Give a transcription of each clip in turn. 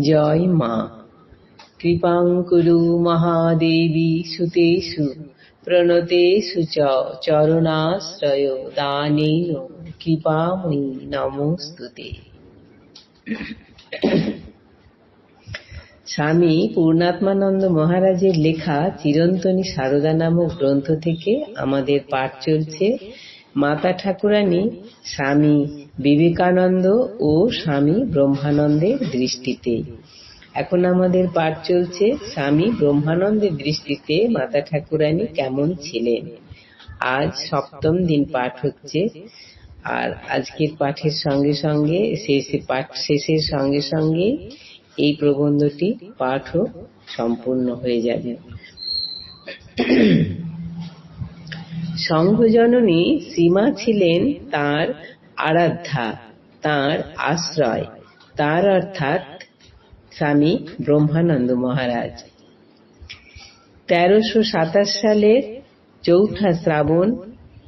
জয় মা। কৃপাং কুরু মহাদেবী সুতেষু, প্রণতেষু চ চরণাশ্রয় দানেন। কৃপাময়ী নমস্তুতে। স্বামী পূর্ণাত্মানন্দ মহারাজের লেখা চিরন্তনী সারদা নামক গ্রন্থ থেকে আমাদের পাঠ চলছে। মাতা ঠাকুরানী, স্বামী বিবেকানন্দ ও স্বামী ব্রহ্মানন্দের দৃষ্টিতে। এখন আমাদের পাঠ চলছে, স্বামী ব্রহ্মানন্দের দৃষ্টিতে মাতা ঠাকুরানী কেমন ছিলেন? আজ সপ্তম দিন পাঠ হচ্ছে, আর আজকের পাঠের সঙ্গে সঙ্গে, শেষে পাঠ শেষের সঙ্গে সঙ্গে এই প্রবন্ধটি পাঠও সম্পূর্ণ হয়ে যাবে। সংঘজননী সীমা ছিলেন তার আরাধ্যা, তার আশ্রয়। তার অর্থাৎ স্বামী ব্রহ্মানন্দ মহারাজ। তেরোশো সাতাশ সালের চৌঠা শ্রাবণ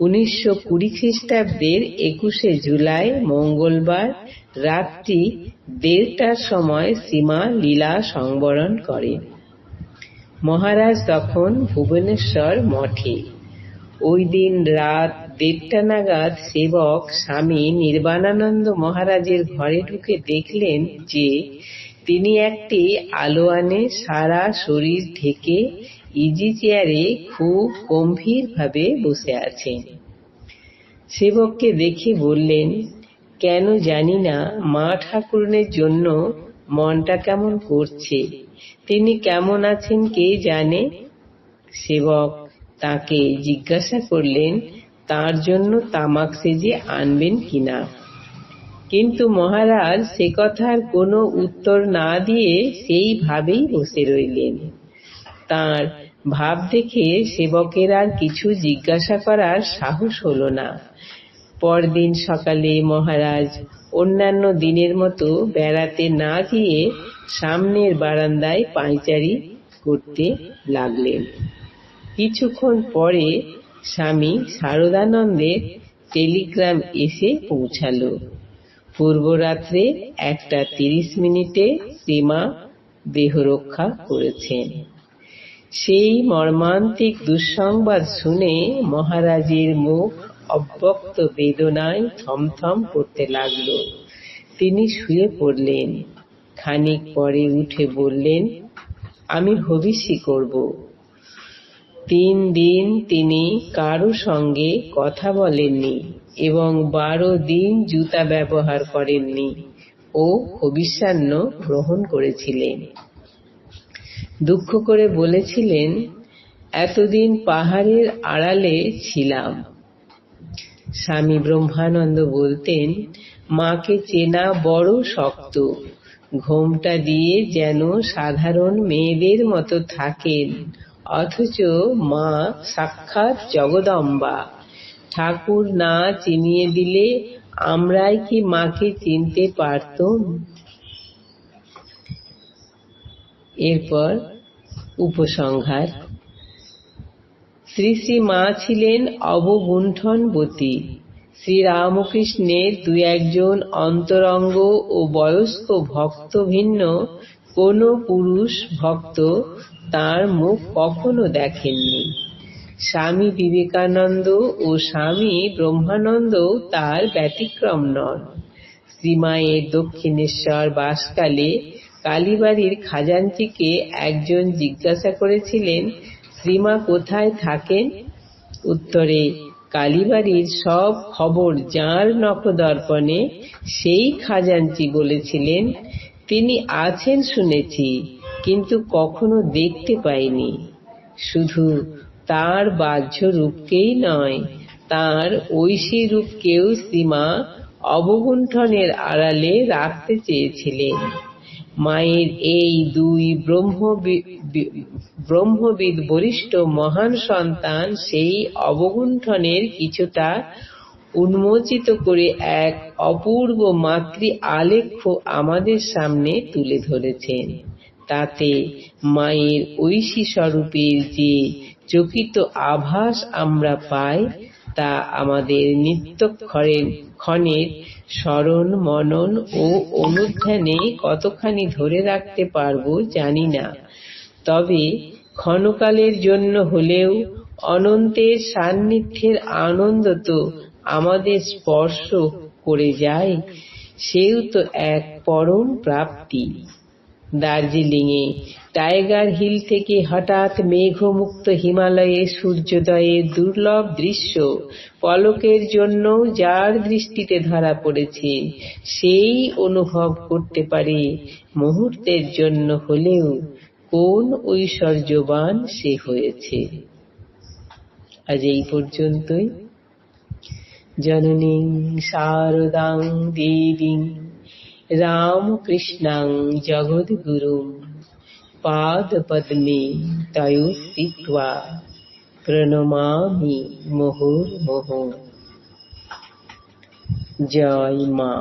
উনিশশো কুড়ি খ্রিস্টাব্দের একুশে জুলাই মঙ্গলবার রাত্রি দেড়টার সময় সীমা লীলা সংবরণ করেন। মহারাজ তখন ভুবনেশ্বর মঠে। ওই দিন রাত দেড়টা নাগাদ সেবক স্বামী নির্বাণানন্দ মহারাজের ঘরে ঢুকে দেখলেন যে তিনি একটি আলোয়ানে সারা শরীর ঢেকে ইজি চেয়ারে খুব গম্ভীরভাবে বসে আছেন। সেবককে দেখে বললেন, কেন জানি না, মা ঠাকুরনের জন্য মনটা কেমন করছে? তিনি কেমন আছেন কে জানে? সেবক তাকে জিজ্ঞাসা করলেন, তার জন্য তামাক সেজে আনবেন কিনা কিন্তু মহারাজ সে কথার কোনো উত্তর না দিয়ে সেইভাবেই বসে রইলেন। তার ভাব দেখে সেবকের আর কিছু জিজ্ঞাসা করার সাহস হল না। পরদিন সকালে মহারাজ অন্যান্য দিনের মতো বেড়াতে না গিয়ে সামনের বারান্দায় পাঁচারি করতে লাগলেন। কিছুক্ষণ পরে স্বামী শারদানন্দের টেলিগ্রাম এসে পৌঁছাল। পূর্বরাত্রে একটা তিরিশ মিনিটে শ্রীমা দেহরক্ষা করেছেন। সেই মর্মান্তিক দুঃসংবাদ শুনে মহারাজের মুখ অব্যক্ত বেদনায় থমথম করতে লাগল। তিনি শুয়ে পড়লেন। খানিক পরে উঠে বললেন, আমি ভবিষ্যৎ করব। তিন দিন তিনি কারও সঙ্গে কথা বলেননি এবং বারো দিন জুতা ব্যবহার করেননি ও ভবিষ্যান্ন গ্রহণ করেছিলেন। দুঃখ করে বলেছিলেন, এতদিন পাহাড়ের আড়ালে ছিলাম। স্বামী ব্রহ্মানন্দ বলতেন, মাকে চেনা বড় শক্ত। ঘোমটা দিয়ে যেন সাধারণ মেয়েদের মতো থাকেন। অথচ মা সাক্ষাৎ জগদম্বা। ঠাকুর না চিনিয়ে দিলে আমরাই কি মাকে চিনতে পারতুম? এরপর উপসংহার। শ্রী শ্রী মা ছিলেন অবগুণ্ঠনবতী শ্রীরামকৃষ্ণের দু একজন অন্তরঙ্গ ও বয়স্ক ভক্ত ভিন্ন কোন পুরুষ ভক্ত তার মুখ কখনো দেখেননি। স্বামী বিবেকানন্দ ও স্বামী ব্রহ্মানন্দ তার ব্যতিক্রম নন। শ্রীমায়ের দক্ষিণেশ্বর বাসকালে কালীবাড়ির খাজাঞ্চিকে একজন জিজ্ঞাসা করেছিলেন, শ্রীমা কোথায় থাকেন? উত্তরে, কালীবাড়ির সব খবর যাঁর নখদর্পণে, সেই খাজাঞ্চি বলেছিলেন তিনি আছেন শুনেছি, কিন্তু কখনো দেখতে পাইনি। শুধু তার বাহ্য রূপকেই নয়, তার ঐশী রূপকেও শ্রীমা অবগুণ্ঠনের আড়ালে রাখতে চেয়েছিলেন। মায়ের এই দুই ব্রহ্মবিদ বরিষ্ঠ মহান সন্তান সেই অবগুণ্ঠনের কিছুটা উন্মোচিত করে এক অপূর্ব মাতৃ আলেখ্য আমাদের সামনে তুলে ধরেছেন। তাতে মায়ের ঐশী স্বরূপের যে চকিত আভাস আমরা পাই, তা আমাদের নিত্যক্ষণের ক্ষণের স্মরণ, মনন ও অনুধ্যানে কতখানি ধরে রাখতে পারব জানি না। তবে ক্ষণকালের জন্য হলেও অনন্তের সান্নিধ্যের আনন্দ তো আমাদের স্পর্শ করে যায়, সেও তো এক পরম প্রাপ্তি। দার্জিলিংয়ে টাইগার হিল থেকে হঠাৎ মেঘমুক্ত হিমালয়ে সূর্যোদয়ের দুর্লভ দৃশ্য পলকের জন্য যার দৃষ্টিতে ধরা পড়েছে, সেই অনুভব করতে পারে মুহূর্তের জন্য হলেও কোন ঐশ্বর্যবান সে হয়েছে। আজ এই পর্যন্তই। জননীং শারদাং দেবীং রামকৃষ্ণাং জগদ্গুরুং পাদপদ্মে তয়োস্তিত্বা প্রণমামি মুহুর্মুহু জয় মা